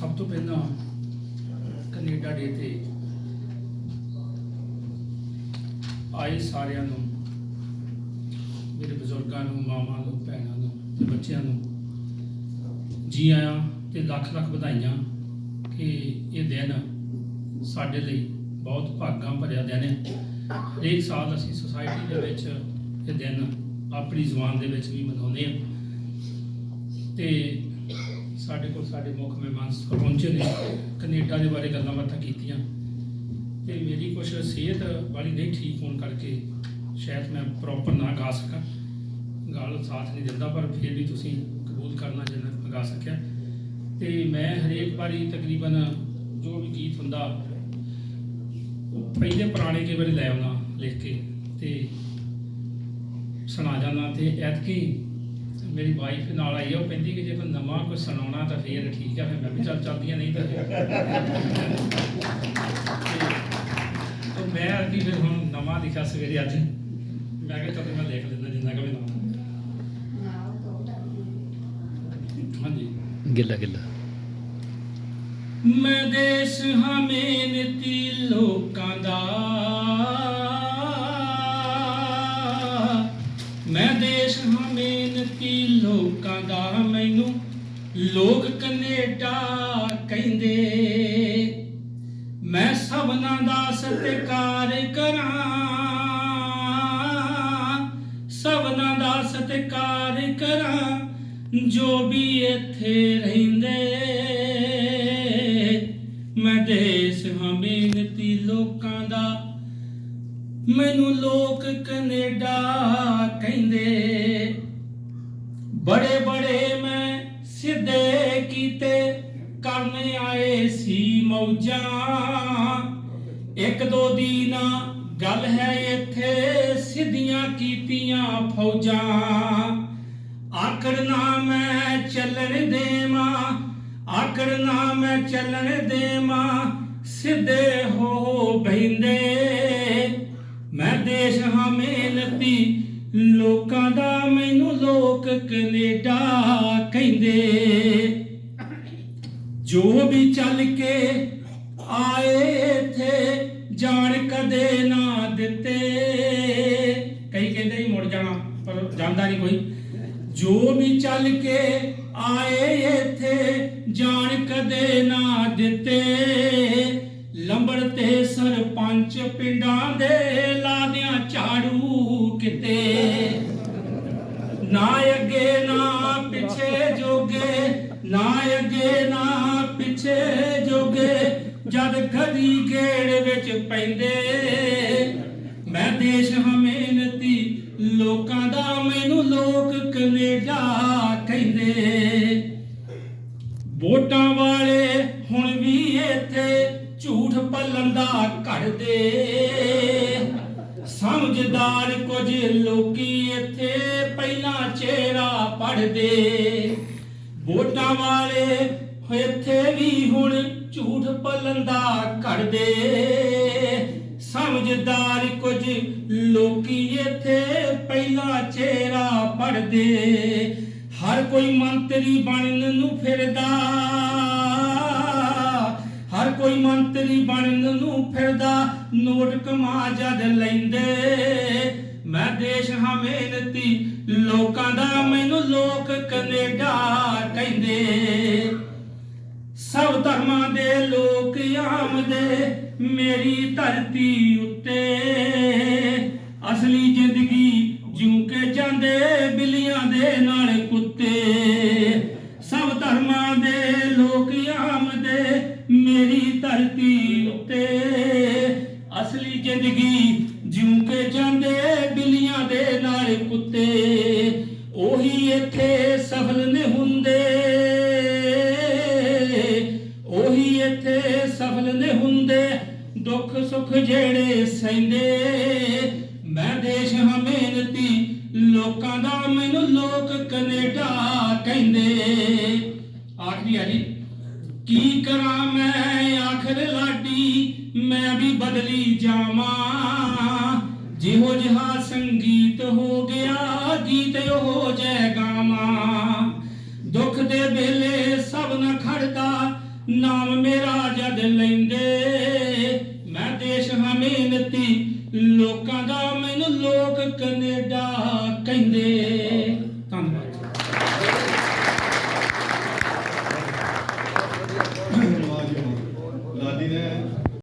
ਸਭ ਤੋਂ ਪਹਿਲਾਂ ਕੈਨੇਡਾ ਡੇ ਤੇ ਆਏ ਸਾਰਿਆਂ ਨੂੰ, ਮੇਰੇ ਬਜ਼ੁਰਗਾਂ ਨੂੰ, ਮਾਵਾਂ ਨੂੰ, ਭੈਣਾਂ ਨੂੰ ਤੇ ਬੱਚਿਆਂ ਨੂੰ। ਜੀ ਆਇਆਂ ਤੇ ਲੱਖ ਲੱਖ ਵਧਾਈਆਂ ਕਿ ਇਹ ਦਿਨ ਸਾਡੇ ਲਈ ਬਹੁਤ ਭਾਗਾਂ ਭਰਿਆ ਦਿਨ ਹੈ। ਹਰੇਕ ਸਾਲ ਅਸੀਂ ਸੁਸਾਇਟੀ ਦੇ ਵਿੱਚ ਇਹ ਦਿਨ ਆਪਣੀ ਜ਼ੁਬਾਨ ਦੇ ਵਿੱਚ ਵੀ ਮਨਾਉਂਦੇ ਹਾਂ। ਤੇ ਸਾਡੇ ਕੋਲ ਸਾਡੇ ਮੁੱਖ ਮਹਿਮਾਨ ਪਹੁੰਚੇ ਨੇ। ਕੈਨੇਡਾ ਦੇ ਬਾਰੇ ਗੱਲਾਂ ਬਾਤਾਂ ਕੀਤੀਆਂ। ਤੇ ਮੇਰੀ ਕੁਛ ਸਿਹਤ ਵਾਲੀ ਨਹੀਂ ਠੀਕ ਹੋਣ ਕਰਕੇ ਸ਼ਾਇਦ ਮੈਂ ਪ੍ਰੋਪਰ ਨਾ ਗਾ ਸਕਾਂ। ਗਾਲ ਸਾਥ ਨਹੀਂ ਦਿੰਦਾ, ਪਰ ਫਿਰ ਵੀ ਤੁਸੀਂ ਕਬੂਲ ਕਰਨਾ ਜਿੰਨਾ ਗਾ ਸਕਿਆ। ਤੇ ਮੈਂ ਹਰੇਕ ਵਾਰੀ ਤਕਰੀਬਨ ਜੋ ਵੀ ਗੀਤ ਹੁੰਦਾ, ਉਹ ਪਹਿਲੇ ਪੁਰਾਣੇ ਕਈ ਵਾਰੀ ਲੈ ਆਉਣਾ ਲਿਖ ਕੇ ਤੇ ਸੁਣਾ ਜਾਂਦਾ। ਤੇ ਐਤਕੀ ਮੇਰੀ ਵਾਈਫ ਨਾਲ ਆਈ ਆ ਉਹ ਕਹਿੰਦੀ ਕਿ ਜੇ ਕੋਈ ਨਵਾਂ ਕੋਈ ਸੁਣਾਉਣਾ ਤਾਂ ਫੇਰ ਠੀਕ ਆ ਫਿਰ ਮੈਂ ਵੀ ਚੱਲ ਚੱਲਦੀਆਂ ਨਹੀਂ ਤਾਂ। ਤੇ ਮੈਂ ਅੱਗੇ ਫਿਰ ਹੁਣ ਨਵਾਂ ਲਿਖਿਆ ਸਵੇਰੇ ਅੱਜ। ਮੈਂ ਕਿਹਾ ਚੱਲ ਮੈਂ ਲਿਖ ਲੈਂਦਾ ਜਿੰਨਾ ਕੁ ਵੀ ਨਵਾਂ। ਹਾਂਜੀ। ਗਿੱਲਾ ਗਿੱਲਾ। ਮੈਂ ਦੇਸ਼ ਹਾਂ ਮਿਹਨਤੀ ਲੋਕ ਕਨੇਡਾ ਕਹਿੰਦੇ, ਮੈਂ ਸਭਨਾਂ ਦਾ ਸਤਿਕਾਰ ਕਰਾਂ, ਸਭਨਾਂ ਦਾ ਸਤਿਕਾਰ ਕਰਾਂ, ਜੋ ਵੀ ਇੱਥੇ ਰਹਿੰਦੇ। ਮੈਂ ਦੇਸ਼ ਹਾਂ ਮਿਹਨਤੀ ਲੋਕਾਂ ਦਾ, ਮੈਨੂੰ ਲੋਕ ਕੈਨੇਡਾ ਕਹਿੰਦੇ, ਬੜੇ ਬੜੇ ਮੈਂ ਸਿੱਧੇ ਕੀਤੇ ਕਰਨ ਆਏ ਸੀ ਮੌਜਾਂ। ਇੱਕ ਦੋ ਦੀ ਨਾ ਗੱਲ ਹੈ ਇੱਥੇ, ਸਿੱਧੀਆਂ ਕੀਤੀਆਂ ਫੌਜਾਂ। ਆਕੜ ਨਾ ਮੈਂ ਚੱਲਣ ਦੇਵਾਂ ਆਕੜ ਨਾ ਮੈਂ ਚੱਲਣ ਦੇਵਾਂ, ਸਿੱਧੇ ਹੋ ਬਹਿੰਦੇ। ਮੈਂ ਦੇਸ਼ ਹਾਂ ਜੋ ਵੀ ਚੱਲ ਕੇ ਆਏ ਥੇ ਜਾਣ ਕਦੇ ਨਾ ਦਿੱਤੇ। ਕਈ ਕਹਿੰਦੇ ਹੀ ਮੁੜ ਜਾਣਾ, ਪਰ ਜਾਂਦਾ ਨਹੀਂ ਕੋਈ। ਜੋ ਵੀ ਚੱਲ ਕੇ ਆਏ ਇੱਥੇ, ਜਾਣ ਕਦੇ ਨਾ ਦਿੱਤੇ। ਲੰਬੜ ਤੇ ਸਰਪੰਚ ਪਿੰਡਾਂ ਦੇ ਲਾਦਿਆਂ ਝਾੜੂ ਕਿਤੇ। ਨਾ ਅੱਗੇ ਨਾ ਨਾ ਅੱਗੇ, ਨਾ ਪਿੱਛੇ ਜੋਗੇ, ਜਦ ਕਦੀ ਗੇੜ ਵਿੱਚ ਪੈਂਦੇ। ਮੈਂ ਦੇਸ਼ ਹਾਂ ਲੋਕਾਂ ਦਾ ਮੈਨੂੰ ਲੋਕ ਕੈਨੇਡਾ ਕਹਿੰਦੇ। ਵੋਟਾਂ ਵਾਲੇ ਹੁਣ ਵੀ ਇੱਥੇ ਝੂਠ ਪੱਲਣ ਦਾ ਘੜਦੇ। ਸਮਝਦਾਰ ਕੁਝ ਲੋਕੀ ਇੱਥੇ ਪਹਿਲਾਂ ਚਿਹਰਾ ਪੜਦੇ ਵੋਟਾਂ ਵਾਲੇ ਇੱਥੇ ਵੀ ਹੁਣ ਝੂਠ ਪੱਲਣ ਦਾ ਘੜਦੇ ਸਮਝਦਾਰ ਕੁਝ ਲੋਕੀ ਇੱਥੇ ਪਹਿਲਾਂ ਚਿਹਰਾ ਪੜਦੇ ਹਰ ਕੋਈ ਮੰਤਰੀ ਬਣਨ ਨੂੰ ਫਿਰਦਾ। ਹਰ ਕੋਈ ਮੰਤਰੀ ਬਣਨ ਨੂੰ ਫਿਰਦਾ। ਨੋਟ ਕਮਾ ਜਦ ਲੈਂਦੇ। ਮੈਂ ਦੇਸ਼ ਹਾਂ ਮਿਹਨਤੀ, ਲੋਕਾਂ ਦਾ ਮੈਨੂੰ ਲੋਕ ਕੈਨੇਡਾ ਕਹਿੰਦੇ। ਸਭ ਧਰਮਾਂ ਦੇ ਲੋਕ ਆਮਦੇ, ਮੇਰੀ ਧਰਤੀ ਉੱਤੇ। ਅਸਲੀ ਜ਼ਿੰਦਗੀ ਜਿਉ ਕੇ ਜਾਂਦੇ, ਬਿੱਲੀਆਂ ਦੇ ਨਾਲ ਕੁੱਤੇ। ਸਭ ਧਰਮਾਂ ਦੇ ਲੋਕ ਆਮਦੇ, ਮੇਰੀ ਧਰਤੀ ਉੱਤੇ। ਅਸਲੀ ਜ਼ਿੰਦਗੀ ਦੁੱਖ ਸੁਖ ਜਿਹੜੇ ਸਹਿੰਦੇ, ਮੈਂ ਦੇਸ਼ ਹਾਂ ਮਿਹਨਤੀ ਲੋਕਾਂ ਦਾ ਮੈਨੂੰ ਲੋਕ ਕੈਨੇਡਾ ਕਹਿੰਦੇ। ਆਖਰੀ ਆ ਜੀ, ਕੀ ਕਰਾਂ ਮੈਂ ਆਖਰ ਲਾਡੀ, ਮੈਂ ਵੀ ਬਦਲੀ ਜਾਵਾਂ। ਜਿਹੋ ਜਿਹਾ ਸੰਗੀਤ ਹੋ ਗਿਆ, ਗੀਤ ਉਹ ਜੈ ਗਾਵਾਂ। ਦੁੱਖ ਦੇ ਵੇਲੇ ਸਭ ਨਾ ਖੜਦਾ, ਨਾਮ ਮੇਰਾ ਜਦ ਲੈਂਦਾ ਕਹਿੰਦੇ